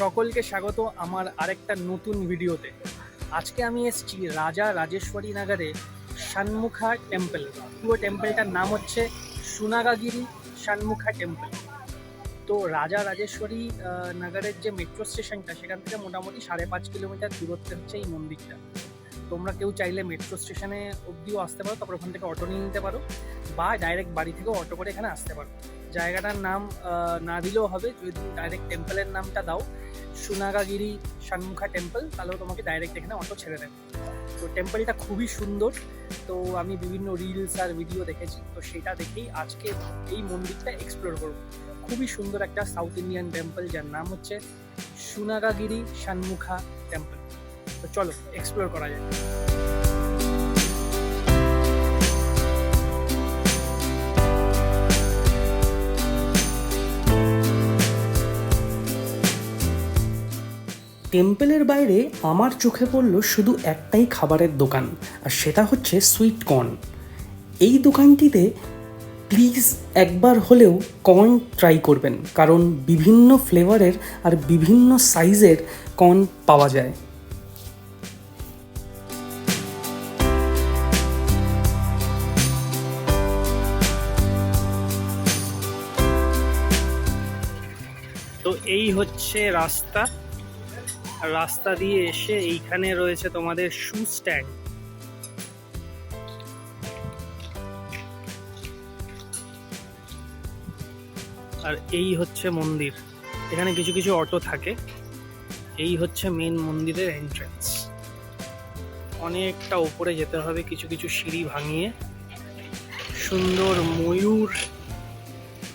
সকলকে স্বাগত আমার আরেকটা নতুন ভিডিওতে। আজকে আমি এসেছি রাজা রাজেশ্বরী নগরে শানমুখা টেম্পল পুরো টেম্পলটার নাম হচ্ছে সুনাগাগিরি শানমুখা টেম্পল তো রাজা রাজেশ্বরী নগরের যে মেট্রো স্টেশনটা সেখান থেকে মোটামুটি সাড়ে পাঁচ কিলোমিটার দূরত্বে হচ্ছে এই মন্দিরটা। তোমরা কেউ চাইলে মেট্রো স্টেশনে অবধিও আসতে পারো, তারপর ওখান থেকে অটো নিয়ে নিতে পারো, বা ডাইরেক্ট বাড়ি থেকেও অটো করে এখানে আসতে পারো। জায়গাটার নাম না দিলেও হবে, যদি ডাইরেক্ট টেম্পলের নামটা দাও সুনাগাগিরি শানমুখা টেম্পল তাহলেও তোমাকে ডাইরেক্ট এখানে অটো ছেড়ে দেবে। তো টেম্পলটা খুবই সুন্দর। তো আমি বিভিন্ন রিলস আর ভিডিও দেখেছি। তো সেটা দেখেই আজকে এই মন্দিরটা এক্সপ্লোর করব। খুবই সুন্দর একটা সাউথ ইন্ডিয়ান টেম্পল যার নাম হচ্ছে সুনাগাগিরি শানমুখা টেম্পল তো চলো এক্সপ্লোর করা যায় টেম্পলের বাইরে আমার চোখে পড়ল শুধু একটাই খাবারের দোকান, আর সেটা হচ্ছে সুইট কর্ন। এই দোকানটিতে প্লিজ একবার হলেও কর্ন ট্রাই করবেন, কারণ বিভিন্ন ফ্লেভারের আর বিভিন্ন সাইজের কর্ন পাওয়া যায়। তো এই হচ্ছে রাস্তা। রাস্তা দিয়ে এসে এইখানে রয়েছে তোমাদের শু স্ট্যান্ড আর এই হচ্ছে মন্দির। এখানে কিছু কিছু অটো থাকে। এই হচ্ছে মেন মন্দিরের এন্ট্রান্স অনেকটা উপরে যেতে হবে, কিছু কিছু সিঁড়ি ভাঙিয়ে। সুন্দর ময়ূর,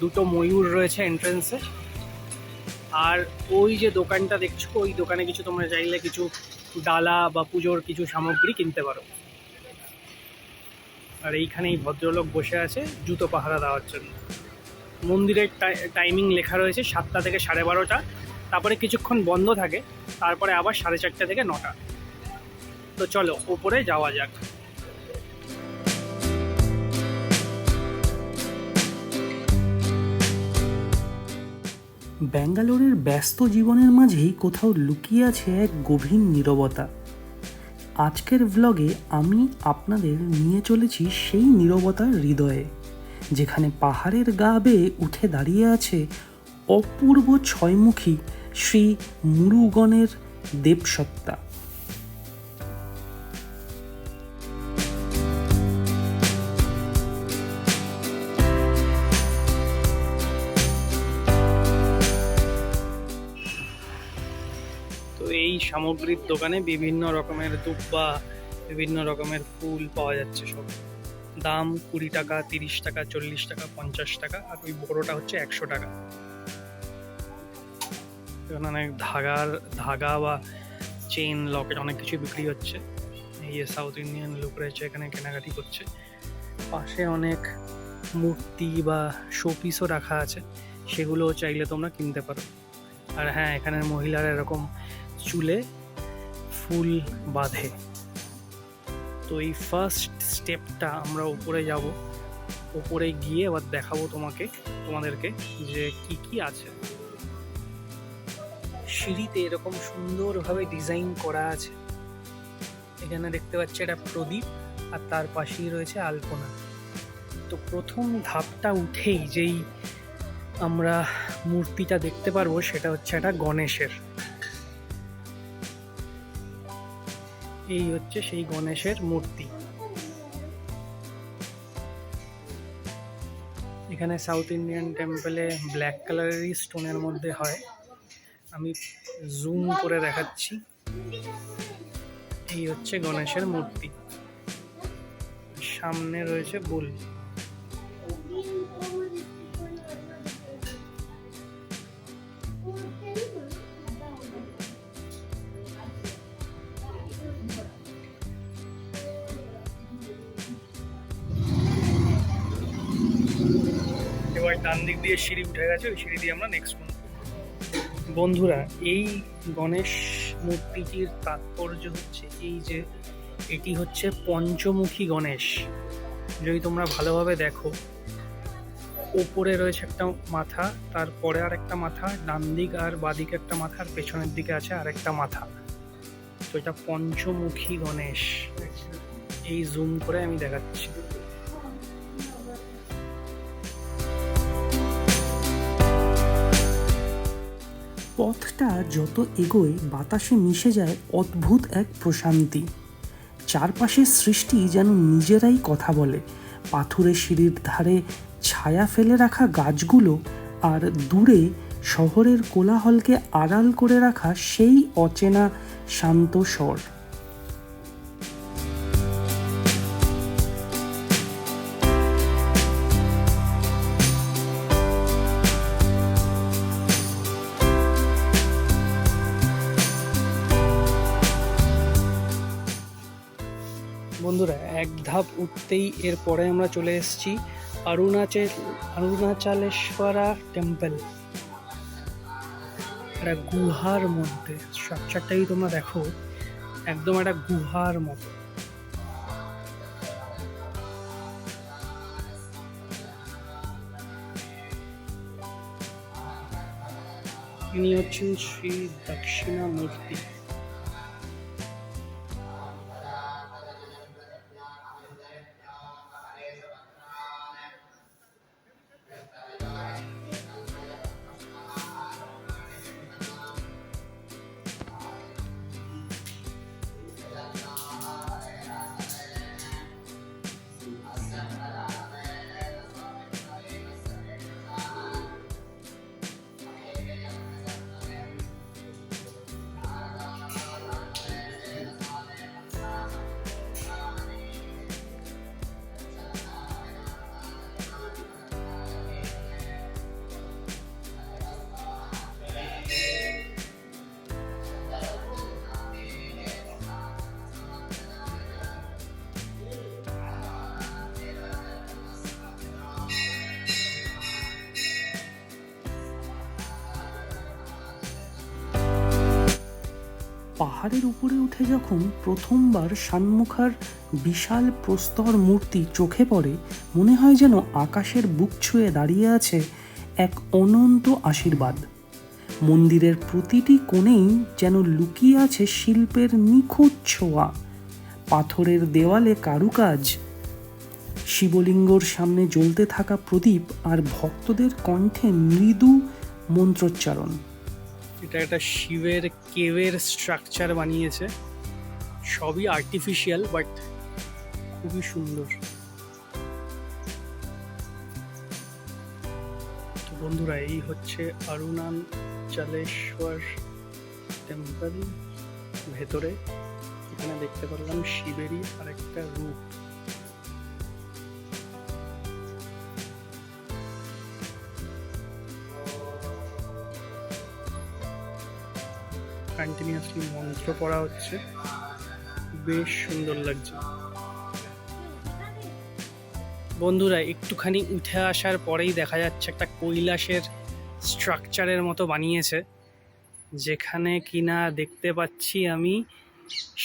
দুটো ময়ূর রয়েছে এন্ট্রান্সে আর ওই যে দোকানটা দেখছ, ওই দোকানে কিছু তোমরা চাইলে কিছু ডালা বা পুজোর কিছু সামগ্রী কিনতে পারো। আর এইখানে এই ভদ্রলোক বসে আছে জুতো পাহারা দেওয়ার জন্য। মন্দিরের টাইমিং লেখা রয়েছে সাতটা থেকে সাড়ে বারোটা। তারপরে কিছুক্ষণ বন্ধ থাকে, তারপরে আবার সাড়ে চারটে থেকে নটা। তো চলো, ওপরে যাওয়া যাক। ব্যাঙ্গালোরের ব্যস্ত জীবনের মাঝেই কোথাও লুকিয়ে আছে এক গভীর নীরবতা। আজকের ব্লগে আমি আপনাদের নিয়ে চলেছি সেই নীরবতার হৃদয়ে, যেখানে পাহাড়ের গা বেয়ে উঠে দাঁড়িয়ে আছে অপূর্ব ছয়মুখী শ্রী মুরুগণের দেবসত্তা। সামগ্রীর দোকানে বিভিন্ন রকমের দুব্বা, বিভিন্ন রকমের ফুল পাওয়া যাচ্ছে সব। দাম কুড়ি টাকা, তিরিশ টাকা, চল্লিশ টাকা, পঞ্চাশ টাকা, আর ওই বড়োটা হচ্ছে একশো টাকা। এখানে অনেক ধাগার, ধাগা বা চেন লকেট অনেক কিছু বিক্রি হচ্ছে। এই সাউথ ইন্ডিয়ান লোক রয়েছে এখানে কেনাকাটি করছে। পাশে অনেক মূর্তি বা শোপিসও রাখা আছে। সেগুলোও চাইলে তোমরা কিনতে পারো। আর হ্যাঁ এখানের মহিলারা এরকম চুলে ফুল বাঁধে। তো এই ফার্স্ট স্টেপটা আমরা উপরে যাব। উপরে গিয়ে এবার দেখাবো তোমাকে, তোমাদেরকে যে কি কি আছে। সিঁড়িতে এরকম সুন্দরভাবে ডিজাইন করা আছে। এখানে দেখতে পাচ্ছি এটা প্রদীপ আর তার পাশেই রয়েছে আলপনা। তো প্রথম ধাপটা উঠেই যেই আমরা মূর্তিটা দেখতে পারব সেটা হচ্ছে একটা গণেশের। এই হচ্ছে সেই গণেশের মূর্তি। এখানে সাউথ ইন্ডিয়ান টেম্পলে ব্ল্যাক কালারেরই স্টোনের মধ্যে হয়। আমি জুম করে দেখাচ্ছি। এই হচ্ছে গণেশের মূর্তি। সামনে রয়েছে বুল। এবার ডান দিক দিয়ে সিঁড়ি উঠে গেছে, ওই সিঁড়ি দিয়ে আমরা নেক্সট বন্ধুরা, এই গণেশ মূর্তিটির তাৎপর্য হচ্ছে এই যে, এটি হচ্ছে পঞ্চমুখী গণেশ। যদি তোমরা ভালোভাবে দেখো, ওপরে রয়েছে একটা মাথা তারপরে আর একটা মাথা, ডান দিক আর বাদিকে একটা মাথা, আর পেছনের দিকে আছে আর একটা মাথা। তো এটা পঞ্চমুখী গণেশ। এই জুম করে আমি দেখাচ্ছি। পথটা যত এগোয়, বাতাসে মিশে যায় অদ্ভুত এক প্রশান্তি। চারপাশের সৃষ্টি যেন নিজেরাই কথা বলে। পাথুরে সিঁড়ির ধারে ছায়া ফেলে রাখা গাছগুলো আর দূরে শহরের কোলাহলকে আড়াল করে রাখা সেই অচেনা শান্ত স্বর। বন্ধুরা, এক ধাপ উঠতেই এরপরে আমরা চলে এসেছি অরুণাচল, অরুণাচলেশ্বরা টেম্পল একটা গুহার মধ্যে স্ট্রাকচারটাই তোমরা দেখো, একদম একটা গুহার মতো। ইনি হচ্ছেন শ্রী দক্ষিণামূর্তি। পাহাড়ের উপরে উঠে যখন প্রথমবার সানমুখার বিশাল প্রস্তর মূর্তি চোখে পড়ে, মনে হয় যেন আকাশের বুক ছুঁয়ে দাঁড়িয়ে আছে এক অনন্ত আশীর্বাদ। মন্দিরের প্রতিটি কোণেই যেন লুকিয়ে আছে শিল্পের নিখুঁত ছোঁয়া। পাথরের দেওয়ালে কারুকাজ। শিবলিঙ্গর সামনে জ্বলতে থাকা প্রদীপ আর ভক্তদের কণ্ঠে মৃদু মন্ত্রোচ্চারণ। এটা একটা শিবের কেভের স্ট্রাকচার বানিয়েছে। সবই আর্টিফিশিয়াল বাট খুবই সুন্দর। বন্ধুরা, এই হচ্ছে অরুণাচলেশ্বর টেম্পল ভেতরে। এখানে দেখতে পারলাম শিবেরই আরেকটা রূপ। কন্টিনিউয়াসলি মন্ত্র পড়া হচ্ছে। বেশ সুন্দর লাগছে। বন্ধুরা, একটুখানি উঠে আসার পরেই দেখা যাচ্ছে একটা কৈলাসের স্ট্রাকচারের মতো বানিয়েছে, যেখানে কিনা দেখতে পাচ্ছি আমি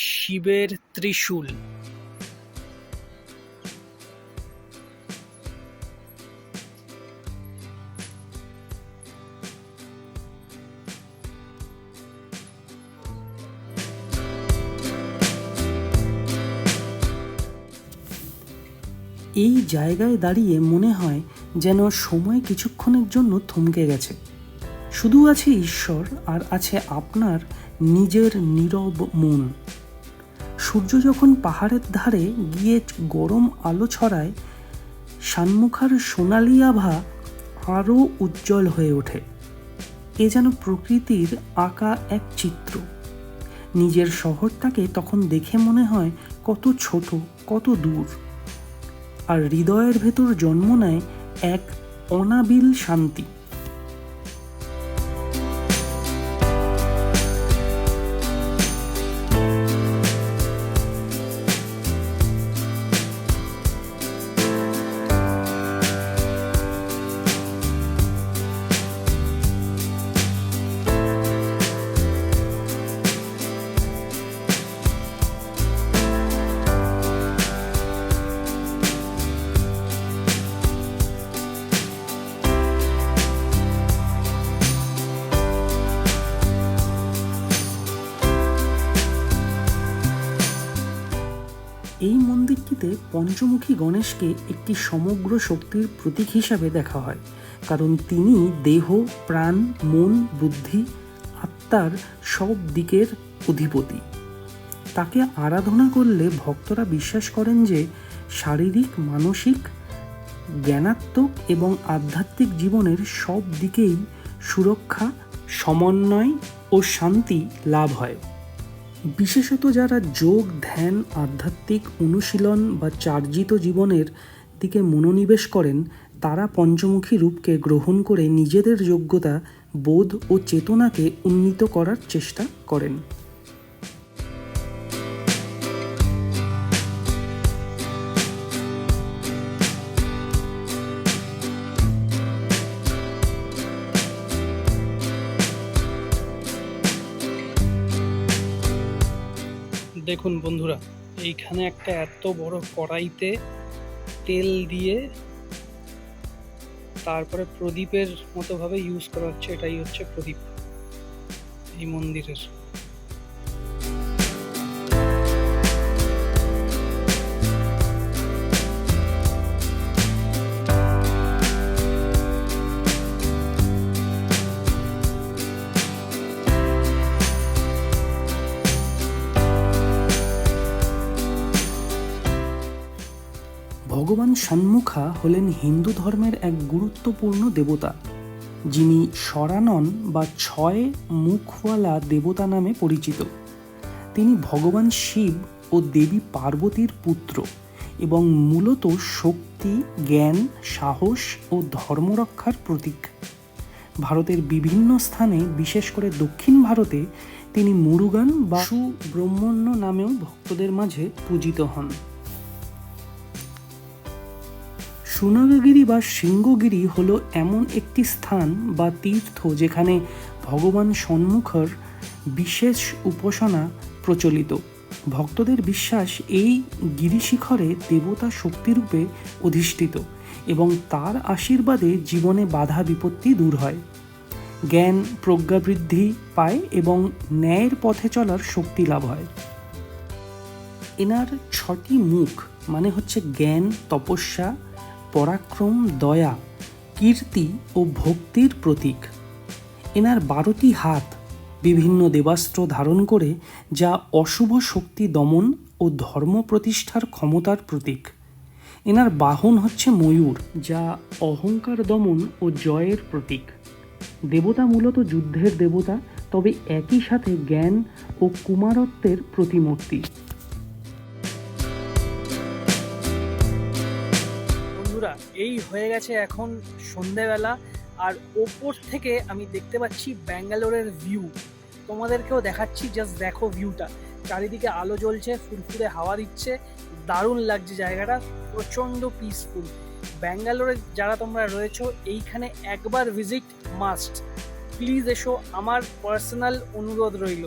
শিবের ত্রিশূল। এই জায়গায় দাঁড়িয়ে মনে হয় যেন সময় কিছুক্ষণের জন্য থমকে গেছে। শুধু আছে ঈশ্বর আর আছে আপনার নিজের নীরব মন। সূর্য যখন পাহাড়ের ধারে গিয়ে গরম আলো ছড়ায়, সানমুখার সোনালি আভা আরও উজ্জ্বল হয়ে ওঠে। এ যেন প্রকৃতির আঁকা এক চিত্র। নিজের শহরটাকে তখন দেখে মনে হয় কত ছোট, কত দূর। আর হৃদয়ের ভেতর জন্ম নেয় এক অনাবিল শান্তি। পঞ্চমুখী গণেশকে একটি সমগ্র শক্তির প্রতীক হিসাবে দেখা হয়, কারণ তিনি দেহ, প্রাণ, মন, বুদ্ধি, আত্মার সব দিকের অধিপতি। তাকে আরাধনা করলে ভক্তরা বিশ্বাস করেন যে শারীরিক, মানসিক, জ্ঞানাত্মক এবং আধ্যাত্মিক জীবনের সব দিকেই সুরক্ষা, সমন্বয় ও শান্তি লাভ হয়। বিশেষত যারা যোগ, ধ্যান, আধ্যাত্মিক অনুশীলন বা চার্জিত জীবনের দিকে মনোনিবেশ করেন, তারা পঞ্চমুখী রূপকে গ্রহণ করে নিজেদের যোগ্যতা, বোধ ও চেতনাকে উন্নীত করার চেষ্টা করেন। দেখুন বন্ধুরা, এইখানে একটা এত বড় কড়াইতে তেল দিয়ে তারপরে প্রদীপের মতো ভাবে ইউজ করা হচ্ছে, এটাই হচ্ছে প্রদীপ, এই মন্দিরের। ভগবান সন্মুখা হলেন হিন্দু ধর্মের এক গুরুত্বপূর্ণ দেবতা, যিনি সরানন বা ছয় মুখওয়ালা দেবতা নামে পরিচিত। তিনি ভগবান শিব ও দেবী পার্বতীর পুত্র এবং মূলত শক্তি, জ্ঞান, সাহস ও ধর্মরক্ষার প্রতীক। ভারতের বিভিন্ন স্থানে, বিশেষ করে দক্ষিণ ভারতে, তিনি মুরুগান বা সুব্রহ্মণ্য নামেও ভক্তদের মাঝে পূজিত হন। সুনাগগিরি বা সিংহগিরি হলো এমন একটি স্থান বা তীর্থ যেখানে ভগবান সন্মুখর বিশেষ উপাসনা প্রচলিত। ভক্তদের বিশ্বাস এই গিরিশিখরে দেবতা শক্তিরূপে অধিষ্ঠিত এবং তার আশীর্বাদে জীবনে বাধা বিপত্তি দূর হয়। জ্ঞান, প্রজ্ঞা বৃদ্ধি পায় এবং ন্যায়ের পথে চলার শক্তি লাভ হয়। এনার ছটি মুখ মানে হচ্ছে জ্ঞান, তপস্যা পরাক্রম, দয়া, কীর্তি ও ভক্তির প্রতীক। এনার বারোটি হাত বিভিন্ন দেবাস্ত্র ধারণ করে, যা অশুভ শক্তি দমন ও ধর্ম প্রতিষ্ঠার ক্ষমতার প্রতীক। এনার বাহন হচ্ছে ময়ূর, যা অহংকার দমন ও জয়ের প্রতীক। দেবতা মূলত যুদ্ধের দেবতা, তবে একই সাথে জ্ঞান ও কুমারত্বের প্রতিমূর্তি। এই হয়ে গেছে এখন সন্ধেবেলা। আর ওপর থেকে আমি দেখতে পাচ্ছি ব্যাঙ্গালোরের ভিউ তোমাদেরকেও দেখাচ্ছি জাস্ট দেখো ভিউটা চারিদিকে আলো জ্বলছে, ফুরফুরে হাওয়া দিচ্ছে, দারুণ লাগছে জায়গাটা, প্রচণ্ড পিসফুল ব্যাঙ্গালোরে যারা তোমরা রয়েছো, এইখানে একবার ভিজিট মাস্ট প্লিজ এসো, আমার পার্সোনাল অনুরোধ রইল।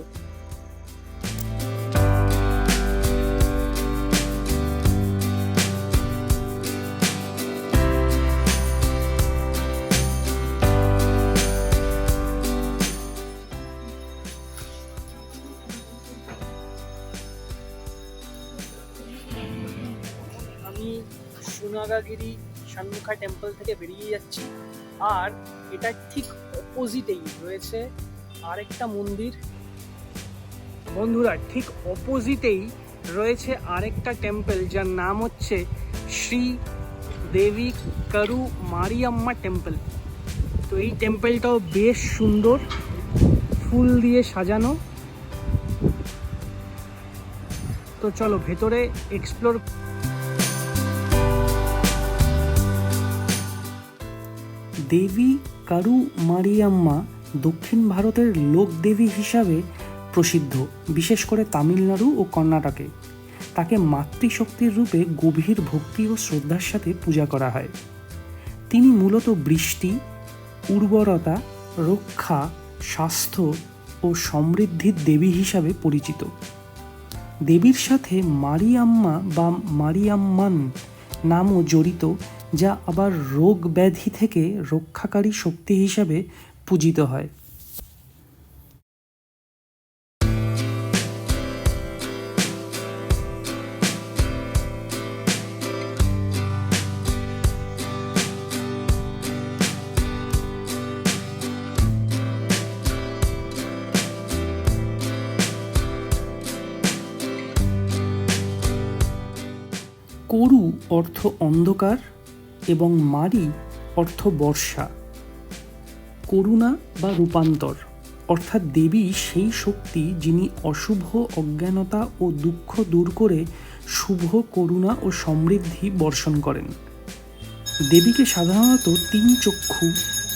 সুনাগাগিরি শান্মুখা টেম্পল থেকে বেরিয়ে যাচ্ছি। আর এটা ঠিক অপোজিটেই রয়েছে আরেকটা মন্দির। বন্ধুরা, ঠিক অপোজিটেই রয়েছে আরেকটা টেম্পল যার নাম হচ্ছে শ্রী দেবী করু মারিয়াম্মা টেম্পল তো এই টেম্পলটাও বেশ সুন্দর, ফুল দিয়ে সাজানো। তো চলো ভেতরে এক্সপ্লোর দেবী কারু মারিয়াম্মা দক্ষিণ ভারতের লোকদেবী হিসাবে প্রসিদ্ধ, বিশেষ করে তামিলনাড়ু ও কর্ণাটকে। তাকে মাতৃশক্তির রূপে গভীর ভক্তি ও শ্রদ্ধার সাথে পূজা করা হয়। তিনি মূলত বৃষ্টি, উর্বরতা, রক্ষা, স্বাস্থ্য ও সমৃদ্ধির দেবী হিসাবে পরিচিত। দেবীর সাথে মারিয়াম্মা বা মারিয়াম্মান নামও জড়িত যা আবার রোগ ব্যাধি থেকে রক্ষাকারী শক্তি হিসাবে পূজিত হয়। করু অর্থ অন্ধকার এবং মারি অর্থ বর্ষা। করুণা বা রূপান্তর, অর্থাৎ দেবী সেই শক্তি যিনি অশুভ অজ্ঞানতা ও দুঃখ দূর করে শুভ করুণা ও সমৃদ্ধি বর্ষণ করেন। দেবীকে সাধারণত তিন চক্ষু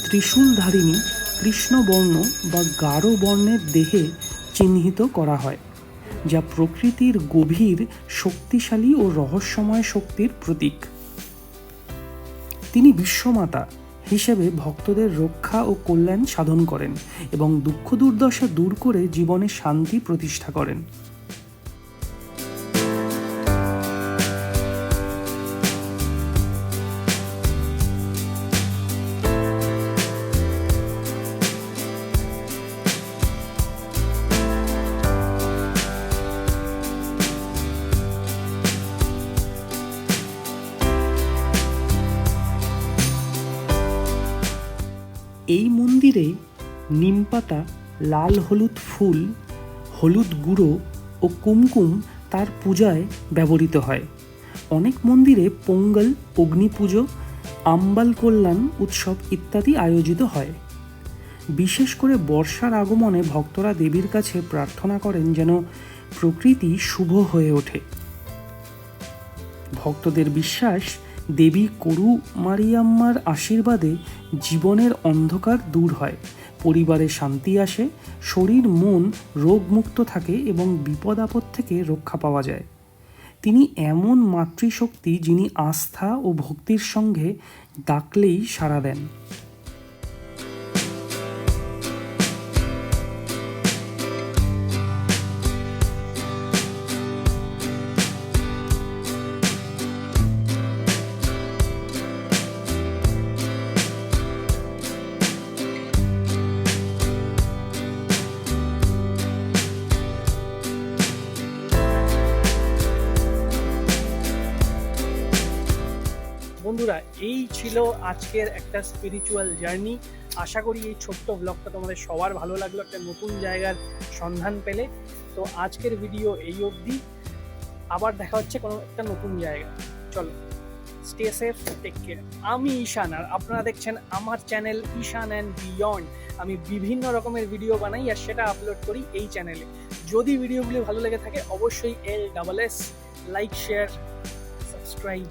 ত্রিশূলধারিণী কৃষ্ণবর্ণ বা গাঢ় বর্ণের দেহে চিহ্নিত করা হয়, যা প্রকৃতির গভীর, শক্তিশালী ও রহস্যময় শক্তির প্রতীক। তিনি বিশ্বমাতা হিসেবে ভক্তদের রক্ষা ও কল্যাণ সাধন করেন এবং দুঃখ দুর্দশা দূর করে জীবনে শান্তি প্রতিষ্ঠা করেন। এই মন্দিরে নিমপাতা লাল হলুদ ফুল, হলুদ গুঁড়ো ও কুমকুম তার পূজায় ব্যবহৃত হয়। অনেক মন্দিরে পোঙ্গল অগ্নি পুজো আম্বাল কল্যাণ উৎসব ইত্যাদি আয়োজিত হয়। বিশেষ করে বর্ষার আগমনে ভক্তরা দেবীর কাছে প্রার্থনা করেন যেন প্রকৃতি শুভ হয়ে ওঠে। ভক্তদের বিশ্বাস দেবী করু মারিয়াম্মার আশীর্বাদে জীবনের অন্ধকার দূর হয়। পরিবারে শান্তি আসে, শরীর, মন রোগমুক্ত থাকে এবং বিপদ আপদ থেকে রক্ষা পাওয়া যায়। তিনি এমন মাতৃশক্তি যিনি আস্থা ও ভক্তির সঙ্গে ডাকলেই সাড়া দেন। বন্ধুরা, এই ছিল আজকের একটা স্পিরিচুয়াল জার্নি আশা করি এই ছোট্ট ব্লগটা তোমাদের সবার ভালো লাগল, একটা নতুন জায়গার সন্ধান পেলে। তো আজকের ভিডিও এই অবধি। আবার দেখা হচ্ছে কোনো একটা নতুন জায়গা চলো স্টে সেফ টেক কেয়ার আমি ঈশান, আর আপনারা দেখছেন আমার চ্যানেল ঈশান অ্যান্ড বিয়ন্ড আমি বিভিন্ন রকমের ভিডিও বানাই, আর সেটা আপলোড করি এই চ্যানেলে যদি ভিডিওগুলি ভালো লেগে থাকে, অবশ্যই L double S like share subscribe